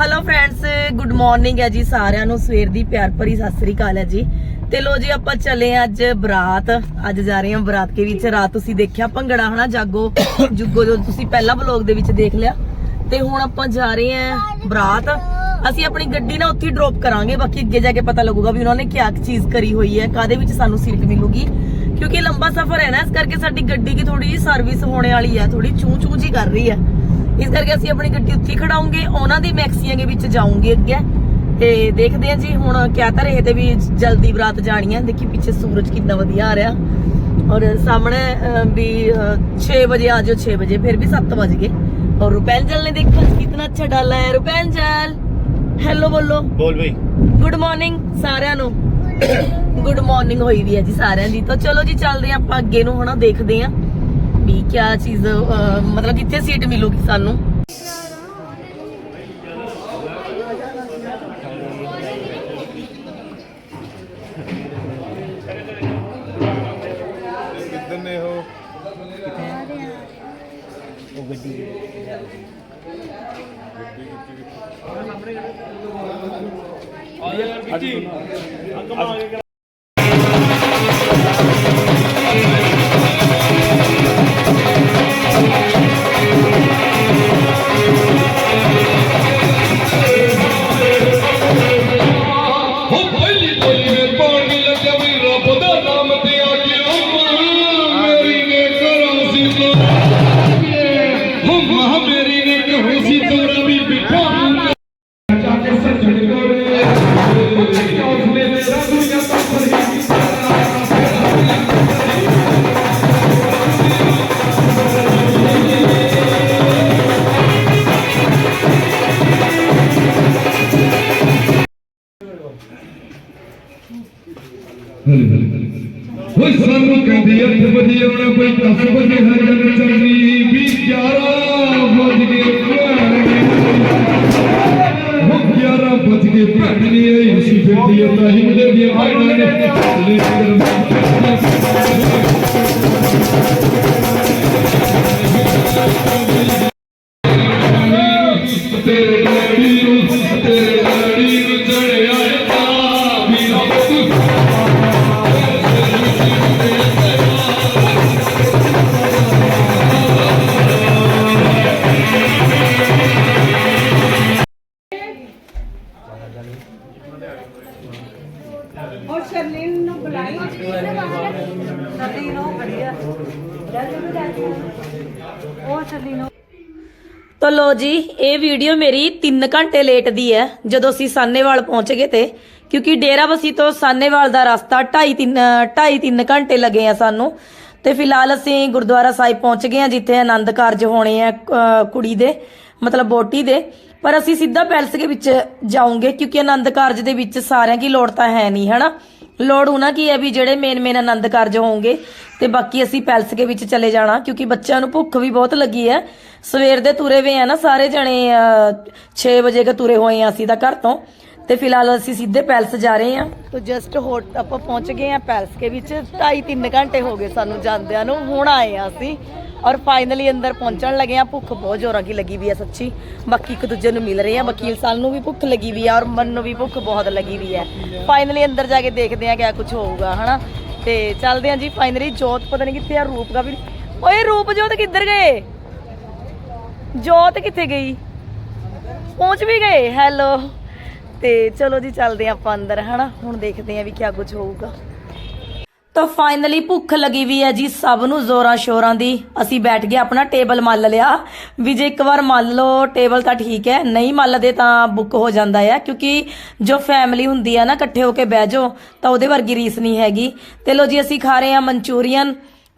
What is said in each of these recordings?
Hello friends good morning ਹੈ ਜੀ ਸਾਰਿਆਂ ਨੂੰ, ਸਵੇਰ ਦੀ ਪਿਆਰ ਭਰੀ ਸਤਿ ਸ੍ਰੀ ਅਕਾਲ ਹੈ ਜੀ। ਤੇ ਲੋ ਜੀ ਆਪਾਂ ਚੱਲੇ ਅੱਜ ਬਰਾਤ, ਅੱਜ ਜਾ ਰਹੇ ਹਾਂ ਬਰਾਤ ਕੇ ਵਿੱਚ। ਰਾਤ ਤੁਸੀਂ ਦੇਖਿਆ ਭੰਗੜਾ ਹਨਾ, ਜਾਗੋ, ਜੁਗੋ, ਜੋ ਤੁਸੀਂ ਪਹਿਲਾ ਵਲੌਗ ਦੇ ਵਿੱਚ ਦੇਖ ਲਿਆ। ਤੇ ਹੁਣ ਆਪਾਂ ਜਾ ਰਹੇ ਹਾਂ ਬਰਾਤ। ਅਸੀਂ ਆਪਣੀ ਗੱਡੀ ਨਾ ਉੱਥੇ ਡ੍ਰੌਪ ਕਰਾਂਗੇ, ਬਾਕੀ ਅੱਗੇ ਜਾ ਕੇ ਪਤਾ ਲੱਗੂਗਾ ਵੀ ਉਹਨਾਂ ਨੇ ਕਿਆ ਚੀਜ਼ ਕਰੀ ਹੋਈ ਹੈ ਕਾਦੇ ਵਿੱਚ ਸਾਨੂੰ ਸੀਟ ਮਿਲੂਗੀ। ਕਿਉਂਕਿ ਲੰਬਾ ਸਫ਼ਰ ਹੈ ਨਾ, ਇਸ ਕਰਕੇ ਸਾਡੀ ਗੱਡੀ ਦੀ ਥੋੜੀ ਜਿਹੀ ਸਰਵਿਸ ਹੋਣੇ ਵਾਲੀ ਹੈ ਥੋੜੀ ਚੂੰ ਚੂੰ ਜੀ ਕਰ ਰਹੀ ਹੈ। ਇਸ ਕਰਕੇ ਅਸੀਂ ਆਪਣੀ ਗੱਡੀ ਉੱਥੇ ਖੜਾਉਂਗੇ ਉਹਨਾਂ ਦੀ ਮੈਕਸੀਆਂ ਦੇ ਵਿੱਚ ਜਾਉਂਗੇ ਅੱਗੇ। ਤੇ ਦੇਖਦੇ ਆ ਜੀ ਹੁਣ ਕਿਆ ਤਾਂ ਰਹੇ ਤੇ ਵੀ ਜਲਦੀ ਬਰਾਤ ਜਾਣੀ ਆ ਦੇਖੀ ਪਿੱਛੇ ਸੂਰਜ ਕਿੰਨਾ ਵਧੀਆ ਆ ਰਿਹਾ। ਔਰ ਸਾਹਮਣੇ ਵੀ 6 ਵਜੇ ਆ 6 ਵਜੇ ਫਿਰ ਵੀ 7 ਵਜ ਗਏ। ਔਰ ਰੁਪੈਂਜਲ ਨੇ ਦੇਖੋ ਕਿੰਨਾ ਅੱਛਾ ਡਾਲਾ ਹੈ। ਰੁਪੈਂਜਲ ਹੈਲੋ ਬੋਲੋ। ਬੋਲ ਬਈ। ਗੁੱਡ ਮਾਰਨਿੰਗ ਸਾਰਿਆਂ ਨੂੰ। ਗੁੱਡ ਮਾਰਨਿੰਗ ਹੋਈ ਵੀ ਹੈ ਜੀ ਸਾਰਿਆਂ ਦੀ। ਤਾਂ ਚਲੋ ਜੀ ਚੱਲਦੇ ਆਪਾਂ ਅੱਗੇ ਨੂੰ ਹਣਾ ਦੇਖਦੇ ਆਂ ਵੀ ਕਿਆ ਚੀਜ਼ ਮਤਲਬ ਕਿੱਥੇ ਸੀਟ ਮਿਲੂਗੀ ਸਾਨੂੰ? ਕਿੱਧਰ ਨੇ ਉਹ ਹੋ ਤਾਂ ਜੀ, ਇਹ ਵੀਡੀਓ ਮੇਰੀ 3 ਘੰਟੇ ਲੇਟ ਦੀ ਹੈ, ਜਦੋਂ ਅਸੀਂ ਸਾਨੇਵਾਲ ਪਹੁੰਚ ਗਏ ਤੇ। ਕਿਉਂਕਿ ਡੇਰਾਬੱਸੀ ਤੋਂ ਸਾਨੇਵਾਲ ਦਾ ਰਸਤਾ 2.5 3 2.5 ਘੰਟੇ ਲੱਗੇ ਆ ਸਾਨੂੰ। ਤੇ ਫਿਲਹਾਲ ਅਸੀਂ ਗੁਰਦੁਆਰਾ ਸਾਹਿਬ ਪਹੁੰਚ ਗਏ ਆ, ਜਿੱਥੇ ਆਨੰਦ ਕਾਰਜ ਹੋਣੇ ਆ ਕੁੜੀ ਦੇ, ਮਤਲਬ ਬੋਟੀ ਦੇ। ਪਰ ਅਸੀਂ ਸਿੱਧਾ ਪੈਲਸ ਦੇ ਵਿੱਚ ਜਾਉਂਗੇ ਕਿਉਂਕਿ ਆਨੰਦ ਕਾਰਜ ਦੇ ਵਿੱਚ ਸਾਰਿਆਂ ਦੀ ਲੋੜ ਤਾਂ ਹੈ ਨਹੀਂ, ਹਨਾ? ਲੋੜ ਉਹਨਾਂ ਕੀ ਹੈ ਵੀ ਜਿਹੜੇ ਮੇਨ ਮੇਨ ਆਨੰਦ ਕਾਰਜ ਹੋਣਗੇ ਤੇ ਬਾਕੀ ਅਸੀਂ ਪੈਲਸ ਦੇ ਵਿੱਚ ਚਲੇ ਜਾਣਾ, ਕਿਉਂਕਿ ਬੱਚਿਆਂ ਨੂੰ ਭੁੱਖ ਵੀ ਬਹੁਤ ਲੱਗੀ ਹੈ। ਸਵੇਰ ਦੇ ਤੁਰੇ ਵੇ ਆ ਨਾ ਸਾਰੇ ਜਣੇ 6 ਵਜੇ ਕੇ ਤੁਰੇ ਹੋਏ ਆ ਅਸੀਂ ਤਾਂ ਘਰ ਤੋਂ। ਤੇ ਫਿਲਹਾਲ ਅਸੀਂ ਸਿੱਧੇ ਪੈਲਸ ਜਾ ਰਹੇ ਹਾਂ। ਤਾਂ ਜਸਟ ਹੋਟ ਆਪਾਂ ਪਹੁੰਚ ਗਏ ਆ ਪੈਲਸ ਦੇ ਵਿੱਚ 2.5 3 ਘੰਟੇ ਹੋ ਗਏ ਸਾਨੂੰ ਜਾਂਦਿਆਂ ਨੂੰ, ਹੁਣ ਆਏ ਆ ਅਸੀਂ। ਔਰ ਫਾਈਨਲੀ ਅੰਦਰ ਪਹੁੰਚਣ ਲੱਗੇ ਆ ਭੁੱਖ ਬਹੁਤ ਜ਼ੋਰਾਂ ਦੀ ਲੱਗੀ ਵੀ ਆ ਸੱਚੀ। ਬਾਕੀ ਇੱਕ ਦੂਜੇ ਨੂੰ ਮਿਲ ਰਹੇ ਆ ਵਕੀਲ ਸਾਹਿਬ ਨੂੰ ਵੀ ਭੁੱਖ ਲੱਗੀ ਵੀ ਆ ਔਰ ਮਨ ਨੂੰ ਵੀ ਭੁੱਖ ਬਹੁਤ ਲੱਗੀ ਵੀ ਹੈ। ਫਾਈਨਲੀ ਅੰਦਰ ਜਾ ਕੇ ਦੇਖਦੇ ਆ ਕਿਆ ਕੁਝ ਹੋਊਗਾ, ਹਨਾ? ਤੇ ਚੱਲਦੇ ਆ ਜੀ ਫਾਈਨਲੀ ਜੋਤ ਪਤਾ ਨਹੀਂ ਕਿੱਥੇ ਆ, ਰੂਪ ਦਾ ਵੀ ਓਏ ਰੂਪ ਜੋਤ ਕਿੱਧਰ ਗਏ? ਜੋਤ ਕਿੱਥੇ ਗਈ? ਪਹੁੰਚ ਵੀ ਗਏ। ਹੈਲੋ ਤੇ ਚਲੋ ਜੀ, ਚੱਲਦੇ ਆ ਆਪਾਂ ਅੰਦਰ, ਹਨਾ? ਹੁਣ ਦੇਖਦੇ ਆ ਵੀ ਕਿਆ ਕੁਝ ਹੋਊਗਾ। ਤਾਂ ਫਾਈਨਲੀ ਭੁੱਖ ਲੱਗੀ ਵੀ ਹੈ ਜੀ ਸਭ ਨੂੰ ਜ਼ੋਰਾਂ ਸ਼ੋਰਾਂ ਦੀ। ਅਸੀਂ ਬੈਠ ਗਏ, ਆਪਣਾ ਟੇਬਲ ਮੱਲ ਲਿਆ। ਵੀ ਜੇ ਇੱਕ ਵਾਰ ਮੰਨ ਲਓ ਟੇਬਲ ਤਾਂ ਠੀਕ ਹੈ। ਨਹੀਂ ਮੱਲਦੇ ਤਾਂ ਬੁੱਕ ਹੋ ਜਾਂਦਾ ਹੈ, ਕਿਉਂਕਿ ਜੋ ਫੈਮਿਲੀ ਹੁੰਦੀ ਆ ਨਾ, ਇਕੱਠੇ ਹੋ ਕੇ ਬਹਿ ਜਾਓ, ਤਾਂ ਉਹਦੇ ਵਰਗੀ ਰੀਸ ਨਹੀਂ ਹੈਗੀ। ਤੇ ਲੋ ਜੀ, ਅਸੀਂ ਖਾ ਰਹੇ ਹਾਂ ਮਨਚੂਰੀਅਨ,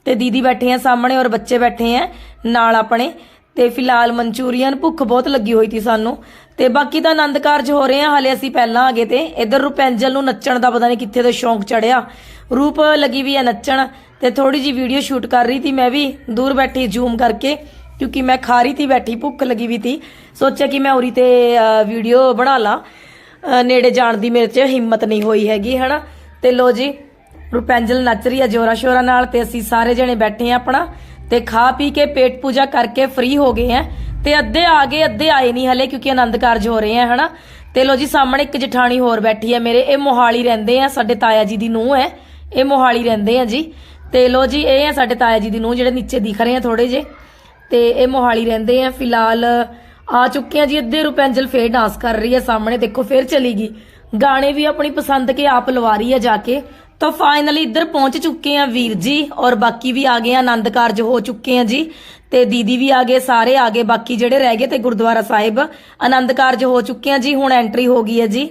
ਤੇ ਦੀਦੀ ਬੈਠੇ ਆ ਸਾਹਮਣੇ ਔਰ ਬੱਚੇ ਬੈਠੇ ਆ, ਨਾਲ ਆਪਣੇ। ਤੇ ਫਿਲਹਾਲ ਮਨਚੂਰੀਅਨ ਭੁੱਖ ਬਹੁਤ ਲੱਗੀ ਹੋਈ ਸੀ ਸਾਨੂੰ। ਤੇ ਬਾਕੀ ਤਾਂ ਆਨੰਦ ਕਾਰਜ ਹੋ ਰਹੇ ਆ, ਹਲੇ ਅਸੀਂ ਪਹਿਲਾਂ ਆ ਗਏ ਤੇ। ਇਧਰ ਰੁਪੈਂਜਲ ਨੂੰ ਨੱਚਣ ਦਾ ਪਤਾ ਨਹੀਂ ਕਿੱਥੇ ਦਾ ਸ਼ੌਂਕ ਚੜਿਆ। ਰੂਪ ਲੱਗੀ ਵੀ ਆ ਨੱਚਣ ਤੇ ਥੋੜੀ ਜੀ ਵੀਡੀਓ ਸ਼ੂਟ ਕਰ ਰਹੀ ਸੀ, ਮੈਂ ਵੀ ਦੂਰ ਬੈਠੀ ਜ਼ੂਮ ਕਰਕੇ, ਕਿਉਂਕਿ ਮੈਂ ਖਾ ਰਹੀ ਸੀ, ਬੈਠੀ ਭੁੱਖ ਲੱਗੀ ਵੀ ਸੀ। ਸੋਚਿਆ ਕਿ ਮੈਂ ਉਰੀ ਤੇ ਵੀਡੀਓ ਬਣਾ ਲਾਂ। ਨੇੜੇ ਜਾਣ ਦੀ ਮੇਰੇ 'ਚ ਹਿੰਮਤ ਨਹੀਂ ਹੋਈ ਹੈਗੀ, ਹਨਾ? ਤੇ ਲੋ ਜੀ, ਰੁਪੈਂਜਲ ਨੱਚ ਰਹੀ ਆ ਜੋਰਾ ਸ਼ੋਰਾ ਨਾਲ ਤੇ ਅਸੀਂ ਸਾਰੇ ਜਣੇ ਬੈਠੇ ਆ ਆਪਣਾ। ਤੇ ਖਾ ਪੀ ਕੇ ਪੇਟ ਪੂਜਾ ਕਰਕੇ ਫ੍ਰੀ ਹੋ ਗਏ ਆ ਤੇ ਅੱਧੇ ਆ ਗਏ, ਅੱਧੇ ਆਏ ਨਹੀਂ ਹਲੇ ਕਿਉਂਕਿ ਆਨੰਦ ਕਾਰਜ ਹੋ ਰਹੇ ਆ ਹਨਾ? ਤੇ ਲੋ ਜੀ, ਸਾਹਮਣੇ ਇੱਕ ਜਠਾਣੀ ਹੋਰ ਬੈਠੀ ਹੈ ਮੇਰੇ, ਇਹ ਮੋਹਾਲੀ ਰਹਿੰਦੇ ਆ, ਸਾਡੇ ਤਾਇਆ ਜੀ ਦੀ ਨੂੰਹ ਹੈ, ਇਹ ਮੋਹਾਲੀ ਰਹਿੰਦੇ ਆ ਜੀ। ਤੇ ਲੋ ਜੀ, ਇਹ ਆ ਸਾਡੇ ਤਾਇਆ ਜੀ ਦੀ ਨੂੰਹ ਜਿਹੜੇ ਨੀਚੇ ਦਿਖ ਰਹੇ ਆ ਥੋੜੇ ਜੇ ਤੇ ਇਹ ਮੋਹਾਲੀ ਰਹਿੰਦੇ ਆ, ਫਿਲਹਾਲ ਆ ਚੁੱਕੇ ਆ ਜੀ, ਅੱਧੇ ਰੁਪੈਂਜਲ ਫੇਰ ਡਾਂਸ ਕਰ ਰਹੀ ਹੈ ਸਾਹਮਣੇ, ਦੇਖੋ ਫੇਰ ਚਲੀ ਗਈ। ਗਾਣੇ ਵੀ ਆਪਣੀ ਪਸੰਦ ਕੇ ਆਪ ਲਵਾ ਰਹੀ ਹੈ ਜਾ ਕੇ। ਤਾਂ ਫਾਈਨਲੀ ਇੱਧਰ ਪਹੁੰਚ ਚੁੱਕੇ ਆ ਵੀਰ ਜੀ ਔਰ ਬਾਕੀ ਵੀ ਆ ਗਏ ਆ ਆਨੰਦ ਕਾਰਜ ਹੋ ਚੁੱਕੇ ਆ ਜੀ ਤੇ ਦੀਦੀ ਵੀ ਆ ਗਏ, ਸਾਰੇ ਆ ਗਏ, ਬਾਕੀ ਜਿਹੜੇ ਰਹਿ ਗਏ ਤੇ ਗੁਰਦੁਆਰਾ ਸਾਹਿਬ, ਆਨੰਦ ਕਾਰਜ ਹੋ ਚੁੱਕੇ ਆ ਜੀ, ਹੁਣ ਐਂਟਰੀ ਹੋ ਗਈ ਹੈ ਜੀ।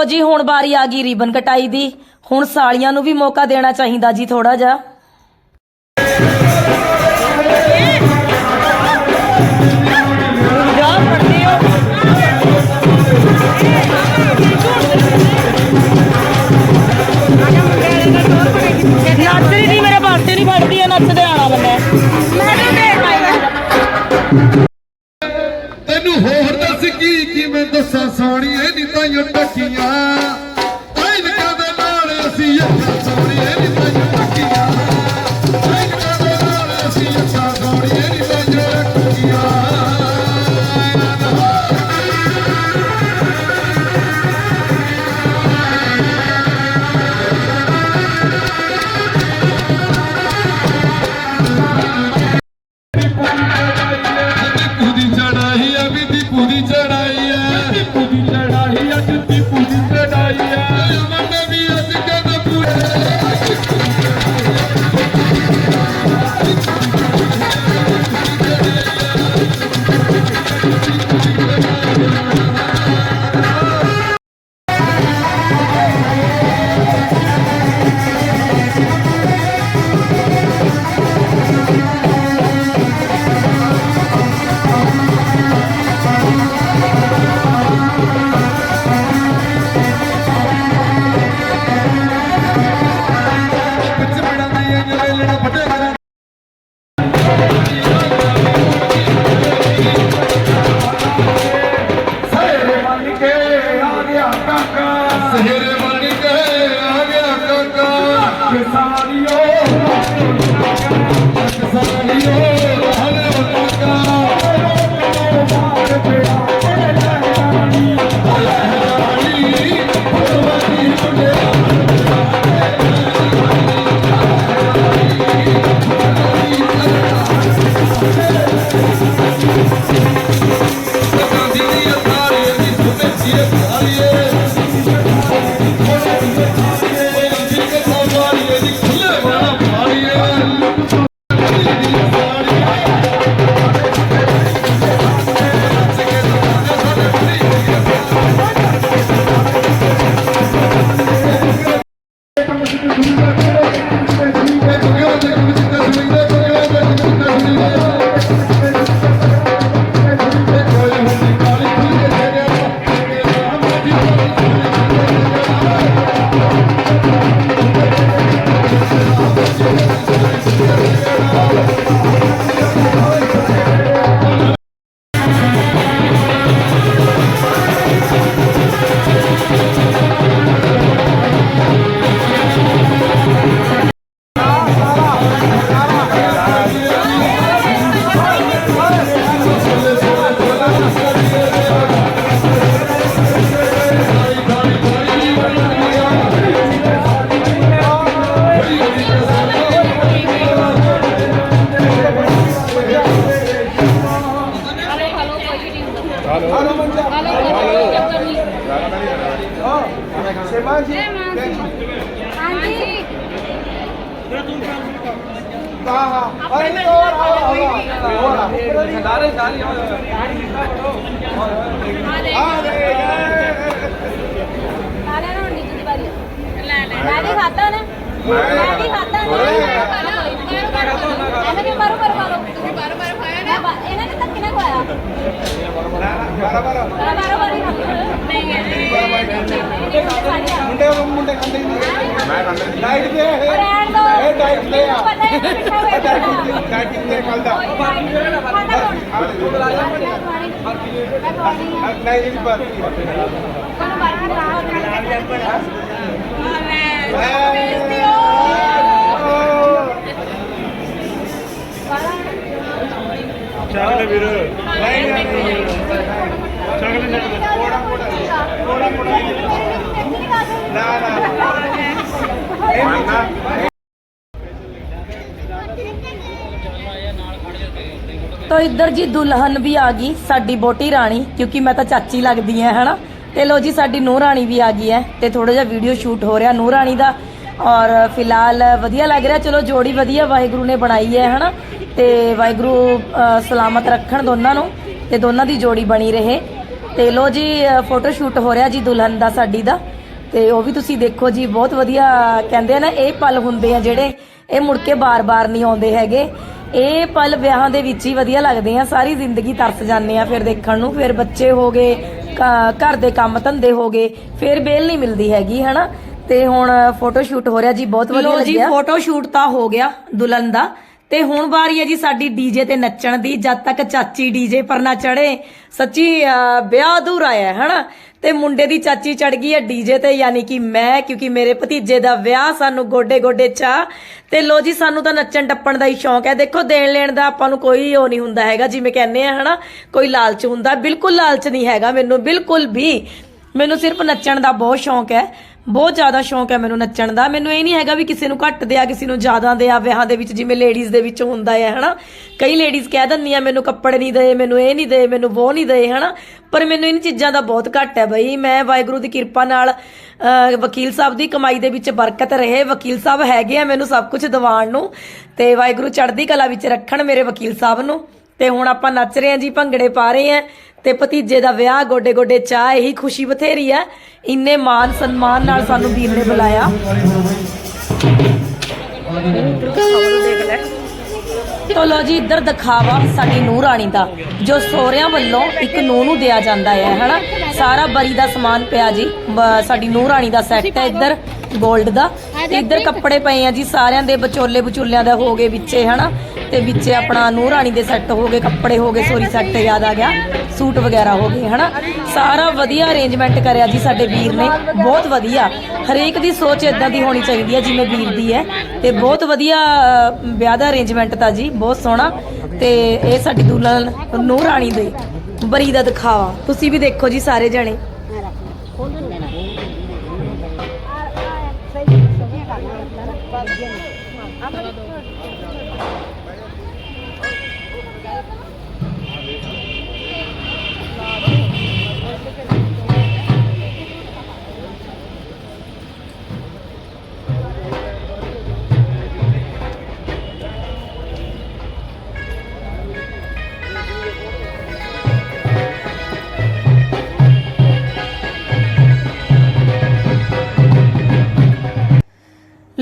ਲੋ ਜੀ ਹੁਣ ਵਾਰੀ ਆ ਗਈ ਰੀਬਨ ਕਟਾਈ ਦੀ। ਹੁਣ ਸਾਲੀਆਂ ਨੂੰ ਵੀ ਮੌਕਾ ਦੇਣਾ ਚਾਹੀਦਾ ਜੀ ਥੋੜਾ ਜਿਹਾ। ਨੱਚਦੀ ਨਹੀਂ ਮੇਰੇ ਪਾਸੇ ਨਹੀਂ ਫੜਦੀ ਆ ਨੱਚਦੇ ਆਣਾ ਬੰਦਾ। ਤੈਨੂੰ ਹੋਰ ਦੱਸ ਕੀ ਕਿਵੇਂ ਦੱਸਾਂ ਸੋਹਣੀਏ ਕਿਸਾਨੀਓ ਮੈਂ ਵੀ ਖਾਦਾ ਨਾ ਐਵੇਂ ਕਿ ਮਾਰੋ ਮਾਰੋ ਮਾਰੋ ਤੁਸੀਂ ਬਾਰ ਬਾਰ ਖਾਇਆ ਨਾ ਇਹਨਾਂ ਨੇ ਤੱਕ ਕਿਨੇ ਖਵਾਇਆ ਬਰਾਬਰ ਬਾਰ ਬਾਰ ਵਾਰੀ ਨਹੀਂ ਹੈ ਮੁੰਡੇ ਮੁੰਡੇ ਖਾਂਦੇ ਨਹੀਂ ਮੈਂ ਖਾਂਦਾ ਡਾਈਟ ਤੇ ਇਹ ਰਹਿਣ ਦੋ ਇਹ ਡਾਈਟ ਤੇ ਆ ਪਤਾ ਹੀ ਨਹੀਂ ਮਿੱਠਾ ਹੋਇਆ ਡਾਈਟ ਡਾਈਟ ਤੇ ਖਾਂਦਾ ਨਹੀਂ ਨਹੀਂ ਪਰ ਚੱਲ ਵੀਰ ਨਹੀਂ ਨਹੀਂ ਨਾ ਨਾ ਇਹ ਮੰਨਾ ਤੋ ਇੱਧਰ ਜੀ ਦੁਲਹਨ ਵੀ ਆ ਗਈ, ਸਾਡੀ ਬੋਟੀ ਰਾਣੀ, ਕਿਉਂਕਿ ਮੈਂ ਤਾਂ ਚਾਚੀ ਲੱਗਦੀ ਐ, ਹਨਾ? ਤੇ ਲੋ ਜੀ, ਸਾਡੀ ਨੂੰਹ ਰਾਣੀ ਵੀ ਆ ਗਈ ਐ, ਤੇ ਥੋੜਾ ਜਿਹਾ ਵੀਡੀਓ ਸ਼ੂਟ ਹੋ ਰਿਹਾ ਨੂੰਹ ਰਾਣੀ ਦਾ। ਔਰ ਫਿਲਹਾਲ ਵਧੀਆ ਲੱਗ ਰਿਹਾ, ਚਲੋ ਜੋੜੀ ਵਧੀਆ ਵਾਹਿਗੁਰੂ ਨੇ ਬਣਾਈ ਹੈ ਹਨਾ? ਤੇ ਵਾਹਿਗੁਰੂ ਸਲਾਮਤ ਰੱਖਣ ਦੋਨਾਂ ਨੂੰ, ਤੇ ਦੋਨਾਂ ਦੀ ਜੋੜੀ ਬਣੀ ਰਹੇ। ਤੇ ਲੋ ਜੀ ਫੋਟੋ ਸ਼ੂਟ ਹੋ ਰਿਹਾ ਜੀ ਦੁਲਹਨ ਦਾ, ਸਾਡੀ ਦਾ। ਤੇ ਉਹ ਵੀ ਤੁਸੀਂ ਦੇਖੋ ਜੀ, ਬਹੁਤ ਵਧੀਆ ਕਹਿੰਦੇ ਆ ਨਾ, ਇਹ ਪਲ ਹੁੰਦੇ ਆ ਜਿਹੜੇ, ਇਹ ਮੁੜ ਕੇ ਬਾਰ-ਬਾਰ ਨਹੀਂ ਆਉਂਦੇ ਹੈਗੇ। ਇਹ ਪਲ ਵਿਆਹਾਂ ਦੇ ਵਿੱਚ ਹੀ ਵਧੀਆ ਲੱਗਦੇ ਆ ਸਾਰੀ ਜ਼ਿੰਦਗੀ ਤਰਸ ਜਾਂਦੇ ਆ ਫਿਰ ਦੇਖਣ ਨੂੰ ਫਿਰ ਬੱਚੇ ਹੋ ਗਏ ਘਰ ਦੇ ਕੰਮ ਧੰਦੇ ਹੋ ਗਏ ਫਿਰ ਬੇਲ ਨਹੀਂ ਮਿਲਦੀ ਹੈਗੀ ਹਨਾ? ਤੇ ਹੁਣ ਫੋਟੋ ਸ਼ੂਟ ਹੋ ਰਿਹਾ ਜੀ ਬਹੁਤ ਵਧੀਆ ਲੱਗਿਆ ਜੀ ਫੋਟੋ ਸ਼ੂਟ ਤਾਂ ਹੋ ਗਿਆ ਦੁਲਹਨ ਦਾ। ਤੇ ਹੁਣ ਵਾਰੀ ਹੈ ਜੀ ਸਾਡੀ ਡੀਜੇ ਤੇ ਨੱਚਣ ਦੀ ਜਦ ਤੱਕ ਚਾਚੀ ਡੀਜੇ ਪਰ ਨਾ ਚੜੇ ਸੱਚੀ ਵਿਆਹ ਅਧੂਰਾ ਹੈ ਹਨਾ? ਤੇ ਮੁੰਡੇ ਦੀ ਚਾਚੀ ਚੜ ਗਈ ਹੈ ਡੀਜੇ ਤੇ, ਯਾਨੀ ਕਿ ਮੈਂ, ਕਿਉਂਕਿ ਮੇਰੇ ਭਤੀਜੇ ਦਾ ਵਿਆਹ ਸਾਨੂੰ ਗੋਡੇ ਗੋਡੇ ਚਾ ਤੇ ਲੋ ਜੀ, ਸਾਨੂੰ ਤਾਂ ਨੱਚਣ ਟੱਪਣ ਦਾ ਹੀ ਸ਼ੌਂਕ ਹੈ। ਦੇਖੋ, ਦੇਣ ਲੈਣ ਦਾ ਆਪਾਂ ਨੂੰ ਕੋਈ ਉਹ ਨਹੀਂ ਹੁੰਦਾ ਹੈਗਾ, ਜਿਵੇਂ ਕਹਿੰਦੇ ਆ, ਹਨਾ, ਕੋਈ ਲਾਲਚ ਹੁੰਦਾ। ਬਿਲਕੁਲ ਲਾਲਚ ਨਹੀਂ ਹੈਗਾ ਮੈਨੂੰ, ਬਿਲਕੁਲ ਵੀ। ਮੈਨੂੰ ਸਿਰਫ ਨੱਚਣ ਦਾ ਬਹੁਤ ਸ਼ੌਂਕ ਹੈ। ਬਹੁਤ ਜ਼ਿਆਦਾ ਸ਼ੌਂਕ ਹੈ ਮੈਨੂੰ ਨੱਚਣ ਦਾ। ਮੈਨੂੰ ਇਹ ਨਹੀਂ ਹੈਗਾ ਵੀ ਕਿਸੇ ਨੂੰ ਘੱਟ ਦਿਆ, ਕਿਸੇ ਨੂੰ ਜ਼ਿਆਦਾ ਦਿਆ, ਵਿਆਹਾਂ ਦੇ ਵਿੱਚ, ਜਿਵੇਂ ਲੇਡੀਜ਼ ਦੇ ਵਿੱਚ ਹੁੰਦਾ ਹੈ, ਹਨਾ। ਕਈ ਲੇਡੀਜ਼ ਕਹਿ ਦਿੰਦੀਆਂ, ਮੈਨੂੰ ਕੱਪੜੇ ਨਹੀਂ ਦੇ, ਮੈਨੂੰ ਇਹ ਨਹੀਂ ਦੇ, ਮੈਨੂੰ ਉਹ ਨਹੀਂ ਦੇ, ਹਨਾ। ਪਰ ਮੈਨੂੰ ਇਹਨਾਂ ਚੀਜ਼ਾਂ ਦਾ ਬਹੁਤ ਘੱਟ ਹੈ ਬਈ। ਮੈਂ ਵਾਹਿਗੁਰੂ ਦੀ ਕਿਰਪਾ ਨਾਲ ਵਕੀਲ ਸਾਹਿਬ ਦੀ ਕਮਾਈ ਦੇ ਵਿੱਚ ਬਰਕਤ ਰਹੇ। ਵਕੀਲ ਸਾਹਿਬ ਹੈਗੇ ਆ ਮੈਨੂੰ ਸਭ ਕੁਝ ਦਿਵਾਉਣ ਨੂੰ ਤੇ ਵਾਹਿਗੁਰੂ ਚੜ੍ਹਦੀ ਕਲਾ ਵਿੱਚ ਰੱਖਣ ਮੇਰੇ ਵਕੀਲ ਸਾਹਿਬ ਨੂੰ। ਤੇ ਹੁਣ ਆਪਾਂ ਨੱਚ ਰਹੇ ਹਾਂ ਜੀ, ਭੰਗੜੇ ਪਾ ਰਹੇ ਹਾਂ ਤੇ ਭਤੀਜੇ ਦਾ ਵਿਆਹ ਗੋਡੇ ਗੋਡੇ ਚਾਹ, ਇਹੀ ਖੁਸ਼ੀ ਬਥੇਰੀ ਹੈ। ਇੰਨੇ ਮਾਨ ਸਨਮਾਨ ਨਾਲ ਸਾਨੂੰ ਵੀਰ ਨੇ ਬੁਲਾਇਆ। ਤੋ ਲੋ ਜੀ, ਇੱਧਰ ਦਿਖਾਵਾ ਸਾਡੀ ਨੂੰਹ ਰਾਣੀ ਦਾ, ਜੋ ਸੋਹਰਿਆਂ ਵੱਲੋਂ ਇੱਕ ਨੂੰਹ ਨੂੰ ਦਿਆ ਜਾਂਦਾ ਹੈ, ਹਨਾ? ਸਾਰਾ ਬਰੀ ਦਾ ਸਮਾਨ ਪਿਆ ਜੀ, ਬ- ਸਾਡੀ ਨੂੰਹ ਰਾਣੀ ਦਾ ਸੈੱਟ ਹੈ ਇੱਧਰ। 골ਡ ਦਾ ਇੱਧਰ ਕੱਪੜੇ ਪਏ ਆ ਜੀ ਸਾਰਿਆਂ ਦੇ ਵਿਚੋਲੇ ਵਿਚੋਲਿਆਂ ਦਾ ਹੋ ਗਏ ਵਿੱਚੇ ਹਨਾ? ਤੇ ਵਿੱਚੇ ਆਪਣਾ ਨੂੰਹ ਰਾਣੀ ਦੇ ਸੈੱਟ ਹੋ ਗਏ ਕੱਪੜੇ ਹੋ ਗਏ ਸੋਰੀ ਸੈੱਟ ਯਾਦ ਆ ਗਿਆ। ਸੂਟ ਵਗੈਰਾ ਹੋ ਗਏ ਹਨਾ? ਸਾਰਾ ਵਧੀਆ ਅਰੇਂਜਮੈਂਟ ਕਰਿਆ ਜੀ ਸਾਡੇ ਵੀਰ ਨੇ। ਬਹੁਤ ਵਧੀਆ। ਹਰੇਕ ਦੀ ਸੋਚ ਇਦਾਂ ਦੀ ਹੋਣੀ ਚਾਹੀਦੀ ਹੈ ਜਿਵੇਂ ਵੀਰ ਦੀ ਹੈ। ਤੇ ਬਹੁਤ ਵਧੀਆ ਵਿਆਹ ਦਾ ਅਰੇਂਜਮੈਂਟ ਤਾਂ ਜੀ ਬਹੁਤ ਸੋਹਣਾ। ਤੇ ਇਹ ਸਾਡੀ ਦੁਲਹਨ ਨੂੰਹ ਰਾਣੀ ਦੇ ਬਰੀ ਦਾ ਦਿਖਾਵਾ। ਤੁਸੀਂ ਵੀ ਦੇਖੋ ਜੀ ਸਾਰੇ ਜਣੇ।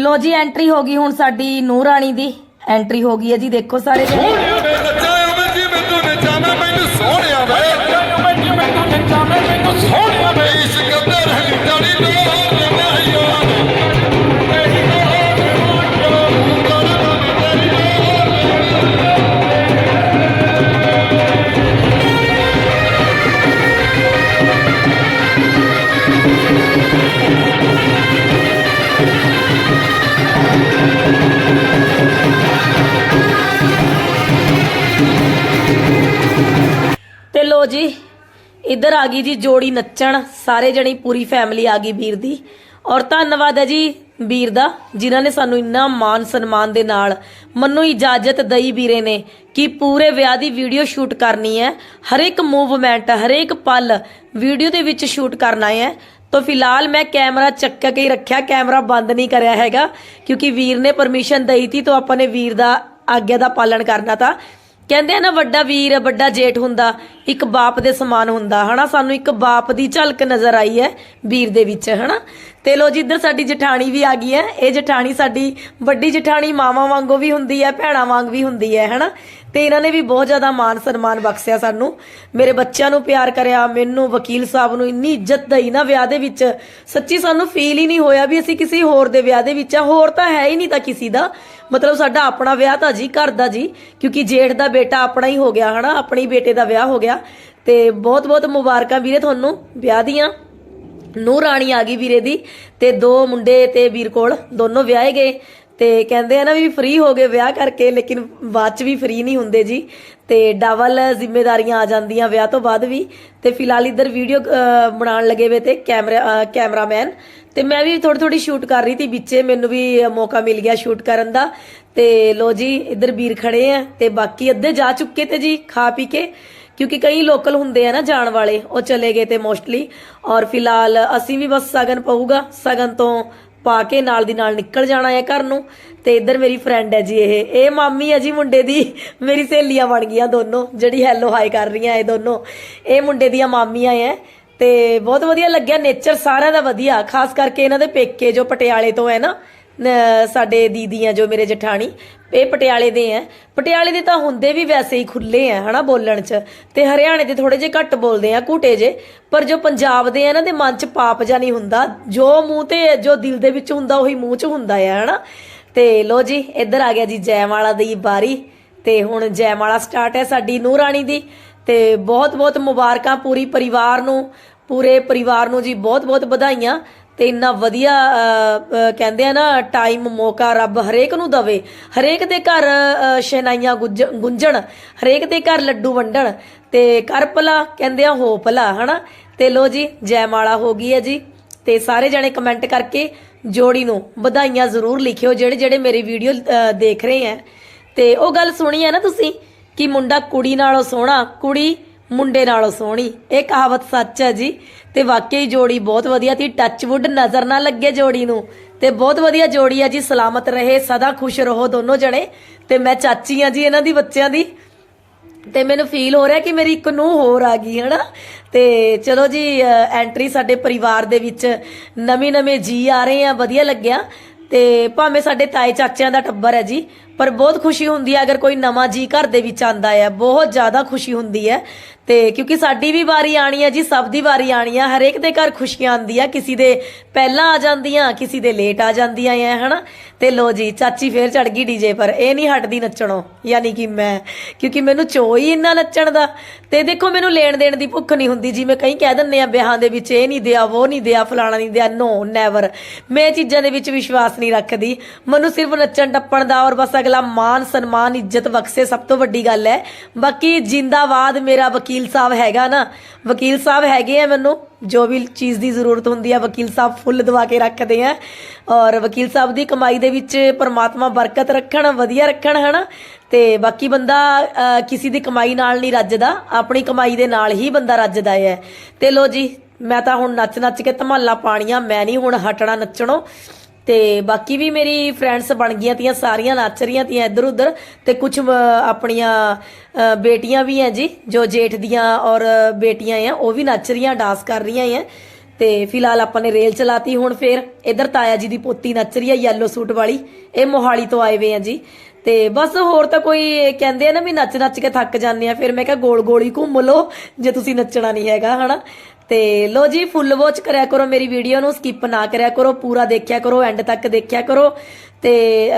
ਲੋ ਜੀ ਐਂਟਰੀ ਹੋ ਗਈ ਹੁਣ ਸਾਡੀ ਨੂੰਹ ਰਾਣੀ ਦੀ। ਐਂਟਰੀ ਹੋ ਗਈ ਹੈ ਜੀ, ਦੇਖੋ ਸਾਰੇ ਜਣੇ। ਜੀ, ਇੱਧਰ ਆ ਗਈ ਜੀ ਜੋੜੀ ਨੱਚਣ, ਸਾਰੇ ਜਣੀ ਪੂਰੀ ਫੈਮਿਲੀ ਆ ਗਈ ਵੀਰ ਦੀ। ਔਰ ਧੰਨਵਾਦ ਹੈ ਜੀ ਵੀਰ ਦਾ, ਜਿਨ੍ਹਾਂ ਨੇ ਸਾਨੂੰ ਇੰਨਾ ਮਾਨ ਸਨਮਾਨ ਦੇ ਨਾਲ ਮੈਨੂੰ ਇਜਾਜ਼ਤ ਦਈ ਵੀਰੇ ਨੇ ਕਿ ਪੂਰੇ ਵਿਆਹ ਦੀ ਵੀਡੀਓ ਸ਼ੂਟ ਕਰਨੀ ਹੈ। ਹਰ ਮੂਵਮੈਂਟ ਹਰ ਪਲ ਵੀਡੀਓ ਦੇ ਵਿੱਚ ਸ਼ੂਟ ਕਰਨਾ ਹੈ। ਤਾਂ ਫਿਲਹਾਲ ਮੈਂ ਕੈਮਰਾ ਚੱਕ ਕੇ ਹੀ ਰੱਖਿਆ ਕੈਮਰਾ ਬੰਦ ਨਹੀਂ ਕਰਿਆ ਹੈਗਾ, ਕਿਉਂਕਿ ਵੀਰ ਨੇ ਪਰਮਿਸ਼ਨ ਦਈ ਤੀ ਤਾਂ ਆਪਾਂ ਨੇ ਵੀਰ ਦਾ ਆਗਿਆ ਦਾ ਪਾਲਣ ਕਰਨਾ ਤਾਂ। ਕਹਿੰਦੇ ਆ ਨਾ, ਵੱਡਾ ਵੀਰ, ਵੱਡਾ ਜੇਠ ਹੁੰਦਾ, ਇੱਕ ਬਾਪ ਦੇ ਸਮਾਨ ਹੁੰਦਾ, ਹਨਾ? ਸਾਨੂੰ ਇੱਕ ਬਾਪ ਦੀ ਝਲਕ ਨਜ਼ਰ ਆਈ ਹੈ ਵੀਰ ਦੇ ਵਿੱਚ, ਹਨਾ? ਤੇ ਲੋ ਜੀ, ਇੱਧਰ ਸਾਡੀ ਜਠਾਣੀ ਵੀ ਆ ਗਈ ਹੈ। ਇਹ ਜਠਾਣੀ ਸਾਡੀ ਵੱਡੀ ਜਠਾਣੀ ਮਾਵਾ ਵਾਂਗੂ ਵੀ ਹੁੰਦੀ ਹੈ, ਭੈਣਾ ਵਾਂਗ ਵੀ ਹੁੰਦੀ ਹੈ, ਹਨਾ? ਤੇ ਇਹਨਾਂ ਨੇ ਵੀ ਬਹੁਤ ਜ਼ਿਆਦਾ ਮਾਨ ਸਨਮਾਨ ਬਖਸ਼ਿਆ ਸਾਨੂੰ। ਮੇਰੇ ਬੱਚਿਆਂ ਨੂੰ ਪਿਆਰ ਕਰਿਆ, ਮੈਨੂੰ, ਵਕੀਲ ਸਾਹਿਬ ਨੂੰ ਇੰਨੀ ਇੱਜ਼ਤ ਦਈ ਨਾ ਵਿਆਹ ਦੇ ਵਿੱਚ। ਸੱਚੀ ਸਾਨੂੰ ਫੀਲ ਹੀ ਨਹੀਂ ਹੋਇਆ ਵੀ ਅਸੀਂ ਕਿਸੇ ਹੋਰ ਦੇ ਵਿਆਹ ਦੇ ਵਿੱਚ ਆ। ਹੋਰ ਤਾਂ ਹੈ ਹੀ ਨਹੀਂ ਤਾਂ ਕਿਸੇ ਦਾ। ਮਤਲਬ ਸਾਡਾ ਆਪਣਾ ਵਿਆਹ ਤਾਂ ਜੀ, ਘਰ ਦਾ ਜੀ, ਕਿਉਂਕਿ ਜੇਠ ਦਾ ਬੇਟਾ ਆਪਣਾ ਹੀ ਹੋ ਗਿਆ, ਹਨਾ? ਆਪਣੀ ਬੇਟੇ ਦਾ ਵਿਆਹ ਹੋ ਗਿਆ। ਤੇ ਬਹੁਤ ਬਹੁਤ ਮੁਬਾਰਕਾਂ ਵੀਰੇ ਤੁਹਾਨੂੰ, ਵਿਆਹ ਦੀਆਂ। ਨੂੰਹ ਰਾਣੀ ਆ ਗਈ ਵੀਰੇ ਦੀ, ਤੇ ਦੋ ਮੁੰਡੇ ਤੇ ਵੀਰ ਕੋਲ, ਦੋਨੋਂ ਵਿਆਹੇ ਗਏ। ਤੇ ਕਹਿੰਦੇ ਆ ਨਾ ਵੀ ਫ੍ਰੀ ਹੋ ਗਏ ਵਿਆਹ ਕਰਕੇ, ਲੇਕਿਨ ਬਾਅਦ ਚ ਵੀ ਫ੍ਰੀ ਨਹੀਂ ਹੁੰਦੇ ਜੀ। ਤੇ ਡਬਲ ਜ਼ਿੰਮੇਵਾਰੀਆਂ ਆ ਜਾਂਦੀਆਂ ਵਿਆਹ ਤੋਂ ਬਾਅਦ ਵੀ। ਤੇ ਫਿਲਹਾਲ ਇੱਧਰ ਵੀਡੀਓ ਬਣਾਉਣ ਲੱਗੇ ਵੇ ਤੇ ਕੈਮਰਾ ਕੈਮਰਾਮੈਨ। ਤੇ ਮੈਂ ਵੀ ਥੋੜੀ ਥੋੜੀ ਸ਼ੂਟ ਕਰ ਰਹੀ ਸੀ ਵਿੱਚੇ, ਮੈਨੂੰ ਵੀ ਮੌਕਾ ਮਿਲ ਗਿਆ ਸ਼ੂਟ ਕਰਨ ਦਾ। ਤੇ ਲੋ ਜੀ, ਇੱਧਰ ਵੀਰ ਖੜੇ ਆ ਤੇ ਬਾਕੀ ਅੱਧੇ ਜਾ ਚੁੱਕੇ ਤੇ ਜੀ, ਖਾ ਪੀ ਕੇ। ਕਿਉਂਕਿ ਕਈ ਲੋਕਲ ਹੁੰਦੇ ਆ ਨਾ ਜਾਣ ਵਾਲੇ, ਉਹ ਚਲੇ ਗਏ ਤੇ ਮੋਸਟਲੀ ਔਰ ਫਿਲਹਾਲ ਅਸੀਂ ਵੀ ਬਸ ਸਗਨ ਪਊਗਾ। ਸਗਨ ਤੋਂ ਪਾ ਕੇ ਨਾਲ ਦੀ ਨਾਲ ਨਿਕਲ ਜਾਣਾ ਹੈ ਘਰ ਨੂੰ। ਤੇ ਇੱਧਰ ਮੇਰੀ ਫਰੈਂਡ ਹੈ ਜੀ ਇਹ। ਇਹ ਮਾਮੀ ਹੈ ਜੀ ਮੁੰਡੇ ਦੀ। ਮੇਰੀ ਸਹੇਲੀਆਂ ਬਣ ਗਈਆਂ ਦੋਨੋਂ, ਜਿਹੜੀ ਹੈਲੋ ਹਾਈ ਕਰ ਰਹੀਆਂ ਇਹ ਦੋਨੋਂ। ਇਹ ਮੁੰਡੇ ਦੀਆਂ ਮਾਮੀਆਂ ਐ। ਤੇ ਬਹੁਤ ਵਧੀਆ ਲੱਗਿਆ ਨੇਚਰ ਸਾਰਿਆਂ ਦਾ ਵਧੀਆ। ਖਾਸ ਕਰਕੇ ਇਹਨਾਂ ਦੇ ਪੇਕੇ ਜੋ ਪਟਿਆਲੇ ਤੋਂ ਹੈ ਨਾ। ਸਾਡੇ ਦੀਦੀ ਦੀਦੀਆਂ ਜੋ ਮੇਰੇ ਜਠਾਣੀ, ਇਹ ਪਟਿਆਲੇ ਦੇ ਆ। ਪਟਿਆਲੇ ਦੇ ਤਾਂ ਹੁੰਦੇ ਵੀ ਵੈਸੇ ਹੀ ਖੁੱਲੇ ਆ, ਹਨਾ, ਬੋਲਣ ਚ। ਤੇ ਹਰਿਆਣੇ ਦੇ ਥੋੜੇ ਜਿਹੇ ਘੱਟ ਬੋਲਦੇ ਆ, ਘੂਟੇ ਜੇ। ਪਰ ਜੋ ਪੰਜਾਬ ਦੇ ਆ ਇਹਨਾਂ ਦੇ ਮਨ ਚ ਪਾਪ ਜਾਂ ਨਹੀਂ ਹੁੰਦਾ। ਜੋ ਮੂੰਹ ਤੇ, ਜੋ ਦਿਲ ਦੇ ਵਿੱਚ ਹੁੰਦਾ, ਉਹੀ ਮੂੰਹ ਚ ਹੁੰਦਾ ਆ, ਹਨਾ। ਤੇ ਲੋ ਜੀ, ਇੱਧਰ ਆ ਗਿਆ ਜੀ ਜੈਮਾਲਾ ਦੀ ਬਾਰੀ ਤੇ ਹੁਣ ਜੈਮਾਲਾ ਸਟਾਰਟ ਹੈ ਸਾਡੀ ਨੂੰਹ ਰਾਣੀ ਦੀ। ਤੇ ਬਹੁਤ ਬਹੁਤ ਮੁਬਾਰਕਾਂ ਪੂਰੀ ਪਰਿਵਾਰ ਨੂੰ। ਪੂਰੇ ਪਰਿਵਾਰ ਨੂੰ ਜੀ ਬਹੁਤ ਬਹੁਤ ਵਧਾਈਆਂ। ਤੇ ਇੰਨਾ ਵਧੀਆ ਕਹਿੰਦੇ ਆ ਨਾ ਟਾਈਮ ਮੌਕਾ ਰੱਬ ਹਰੇਕ ਨੂੰ ਦਵੇ। ਹਰੇਕ ਦੇ ਘਰ ਅਹ, ਸ਼ਹਿਨਾਈਆਂ ਗੁੱਜ- ਗੁੰਜਣ ਹਰੇਕ ਦੇ ਘਰ ਲੱਡੂ ਵੰਡਣ ਤੇ ਕਰ ਭਲਾ ਕਹਿੰਦੇ ਆ ਹੋ ਭਲਾ ਹਨਾ? ਤੇ ਲੋ ਜੀ ਜੈ ਮਾਲਾ ਹੋ ਗਈ ਹੈ ਜੀ। ਤੇ ਸਾਰੇ ਜਣੇ ਕਮੈਂਟ ਕਰਕੇ ਜੋੜੀ ਨੂੰ ਵਧਾਈਆਂ ਜ਼ਰੂਰ ਲਿਖਿਓ ਜਿਹੜੇ ਜਿਹੜੇ ਮੇਰੀ ਵੀਡੀਓ ਦੇਖ ਰਹੇ ਆ ਤੇ ਉਹ ਗੱਲ ਸੁਣੀ ਹੈ ਨਾ ਤੁਸੀਂ ਕਿ ਮੁੰਡਾ ਕੁੜੀ ਨਾਲੋਂ ਸੋਹਣਾ ਕੁੜੀ ਮੁੰਡੇ ਨਾਲੋਂ ਸੋਹਣੀ। ਇਹ ਕਹਾਵਤ ਸੱਚ ਹੈ ਜੀ। ਤੇ ਵਾਕਈ ਜੋੜੀ ਬਹੁਤ ਵਧੀਆ ਤੀ ਟੱਚਵੁੱਡ ਨਜ਼ਰ ਨਾ ਲੱਗੇ ਜੋੜੀ ਨੂੰ। ਤੇ ਬਹੁਤ ਵਧੀਆ ਜੋੜੀ ਹੈ ਜੀ, ਸਲਾਮਤ ਰਹੇ, ਸਦਾ ਖੁਸ਼ ਰਹੋ ਦੋਨੋਂ ਜਣੇ। ਤੇ ਮੈਂ ਚਾਚੀ ਆ ਜੀ, ਇਹਨਾਂ ਦੀ ਬੱਚਿਆਂ ਦੀ। ਤੇ ਮੈਨੂੰ ਫੀਲ ਹੋ ਰਿਹਾ ਕਿ ਮੇਰੀ ਇੱਕ ਨੂੰ ਹੋਰ ਆ ਗਈ, ਹਨਾ? ਤੇ ਚਲੋ ਜੀ ਐਂਟਰੀ ਸਾਡੇ ਪਰਿਵਾਰ ਦੇ ਵਿੱਚ ਨਵੇਂ ਨਵੇਂ ਜੀ ਆ ਰਹੇ ਆ, ਵਧੀਆ ਲੱਗਿਆ। ਤੇ ਭਾਵੇਂ ਸਾਡੇ ਤਾਏ ਚਾਚਿਆਂ ਦਾ ਟੱਬਰ ਹੈ ਜੀ ਪਰ ਬਹੁਤ ਖੁਸ਼ੀ ਹੁੰਦੀ ਹੈ ਅਗਰ ਕੋਈ ਨਵਾਂ ਜੀ ਘਰ ਦੇ ਵਿੱਚ ਆਂਦਾ ਹੈ। ਬਹੁਤ ਜ਼ਿਆਦਾ ਖੁਸ਼ੀ ਹੁੰਦੀ ਹੈ। ਤੇ ਕਿਉਂਕਿ ਸਾਡੀ ਵੀ ਵਾਰੀ ਆਣੀ ਹੈ ਜੀ, ਸਭ ਦੀ ਵਾਰੀ ਆਣੀ ਹੈ। ਹਰੇਕ ਦੇ ਘਰ ਖੁਸ਼ੀਆਂ ਆਉਂਦੀਆਂ ਕਿਸੇ ਦੇ ਪਹਿਲਾਂ ਆ ਜਾਂਦੀਆਂ, ਕਿਸੇ ਦੇ ਲੇਟ ਆ ਜਾਂਦੀਆਂ ਐ, ਹਨਾ? ਤੇ ਲੋ ਜੀ, ਚਾਚੀ ਫੇਰ ਚੜ ਗਈ ਡੀਜੇ ਪਰ। ਇਹ ਨਹੀਂ ਹਟਦੀ ਨੱਚਣੋਂ, ਯਾਨੀ ਕਿ ਮੈਂ। ਕਿਉਂਕਿ ਮੈਨੂੰ ਚੋ ਹੀ ਇੰਨਾ ਨੱਚਣ ਦਾ। ਤੇ ਦੇਖੋ, ਮੈਨੂੰ ਲੈਣ ਦੇਣ ਦੀ ਭੁੱਖ ਨਹੀਂ ਹੁੰਦੀ ਜਿਵੇਂ ਕਈ ਕਹਿ ਦਿੰਦੇ ਆ ਵਿਆਹਾਂ ਦੇ ਵਿੱਚ ਇਹ ਨਹੀਂ ਦਿਆ, ਉਹ ਨਹੀਂ ਦਿਆ, ਫਲਾਣਾ ਨਹੀਂ ਦਿਆ। ਨੋ ਨੈਵਰ ਮੈਂ ਇਹ ਚੀਜ਼ਾਂ ਦੇ ਵਿੱਚ ਵਿਸ਼ਵਾਸ ਨਹੀਂ ਰੱਖਦੀ। ਮੈਨੂੰ ਸਿਰਫ ਨੱਚਣ, ਟੱਪਣ ਦਾ ਔਰ ਬਸ ਅਗਲਾ ਮਾਨ ਸਨਮਾਨ ਇੱਜ਼ਤ ਬਖਸ਼ੇ ਸਭ ਤੋਂ ਵੱਡੀ ਗੱਲ ਹੈ। ਬਾਕੀ ਜਿੰਦਾਬਾਦ ਮੇਰਾ ਵਕੀਲ ਸਾਹਿਬ ਹੈਗਾ ਨਾ। ਵਕੀਲ ਸਾਹਿਬ ਹੈਗੇ ਆ ਮੈਨੂੰ। ਜੋ ਵੀ ਚੀਜ਼ ਦੀ ਜ਼ਰੂਰਤ ਹੁੰਦੀ ਹੈ ਵਕੀਲ ਸਾਹਿਬ ਫੁੱਲ ਦਵਾ ਕੇ ਰੱਖਦੇ ਆ। ਔਰ ਵਕੀਲ ਸਾਹਿਬ ਦੀ ਕਮਾਈ ਦੇ ਵਿੱਚ ਪਰਮਾਤਮਾ ਬਰਕਤ ਰੱਖਣ ਵਧੀਆ ਰੱਖਣ ਹਨਾ। ਤੇ ਬਾਕੀ ਬੰਦਾ ਅਹ, ਕਿਸੇ ਦੀ ਕਮਾਈ ਨਾਲ ਨਹੀਂ ਰੱਜਦਾ। ਆਪਣੀ ਕਮਾਈ ਦੇ ਨਾਲ ਹੀ ਬੰਦਾ ਰੱਜਦਾ ਹੈ। ਤੇ ਲੋ ਜੀ ਮੈਂ ਤਾਂ ਹੁਣ ਨੱਚ ਨੱਚ ਕੇ ਧਮਾਲਾਂ ਪਾਣੀਆਂ। ਮੈਂ ਨਹੀਂ ਹੁਣ ਹਟਣਾ ਨੱਚਣੋ। ਤੇ ਬਾਕੀ ਵੀ ਮੇਰੀ ਫਰੈਂਡਸ ਬਣ ਗਈਆਂ ਤੀਆਂ, ਸਾਰੀਆਂ ਨੱਚ ਰਹੀਆਂ ਤੀਆਂ ਇੱਧਰ ਉੱਧਰ ਤੇ ਕੁਝ ਆਪਣੀਆਂ ਬੇਟੀਆਂ ਵੀ ਹੈ ਜੀ, ਜੋ ਜੇਠ ਦੀਆਂ ਔਰ ਬੇਟੀਆਂ ਆ ਉਹ ਵੀ ਨੱਚ ਰਹੀਆਂ ਡਾਂਸ ਕਰ ਰਹੀਆਂ ਆ ਤੇ ਫਿਲਹਾਲ ਆਪਾਂ ਨੇ ਰੇਲ ਚਲਾਤੀ, ਹੁਣ ਫੇਰ ਇੱਧਰ ਤਾਇਆ ਜੀ ਦੀ ਪੋਤੀ ਨੱਚ ਰਹੀ ਹੈ ਯੈਲੋ ਸੂਟ ਵਾਲੀ, ਇਹ ਮੋਹਾਲੀ ਤੋਂ ਆਏ ਵੇ ਆ ਜੀ। ਤੇ ਬਸ ਹੋਰ ਤਾਂ ਕੋਈ ਕਹਿੰਦੇ ਆ ਨਾ ਵੀ ਨੱਚ ਨੱਚ ਕੇ ਥੱਕ ਜਾਂਦੇ ਆ, ਫਿਰ ਮੈਂ ਕਿਹਾ ਗੋਲ ਗੋਲੀ ਘੁੰਮ ਲਓ, ਜੇ ਤੁਸੀਂ ਨੱਚਣਾ ਨਹੀਂ ਹੈਗਾ, ਹਨਾ? ਤੇ ਲੋ ਜੀ ਫੁੱਲ ਵਾਚ ਕਰਿਆ ਕਰੋ ਮੇਰੀ ਵੀਡੀਓ ਨੂੰ ਸਕਿਪ ਨਾ ਕਰਿਆ ਕਰੋ, ਪੂਰਾ ਦੇਖਿਆ ਕਰੋ ਐਂਡ ਤੱਕ ਦੇਖਿਆ ਕਰੋ ਤੇ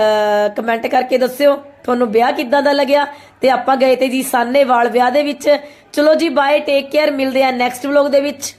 ਕਮੈਂਟ ਕਰਕੇ ਦੱਸਿਓ ਤੁਹਾਨੂੰ ਵਿਆਹ ਕਿੱਦਾਂ ਦਾ ਲੱਗਿਆ ਤੇ ਆਪਾਂ ਗਏ ਤੇ ਜੀ ਸਾਨੇਵਾਲ ਵਿਆਹ ਦੇ ਵਿੱਚ। ਚਲੋ ਜੀ ਬਾਏ ਟੇਕ ਕੇਅਰ ਮਿਲਦੇ ਆ ਨੈਕਸਟ ਵਲੌਗ ਦੇ ਵਿੱਚ।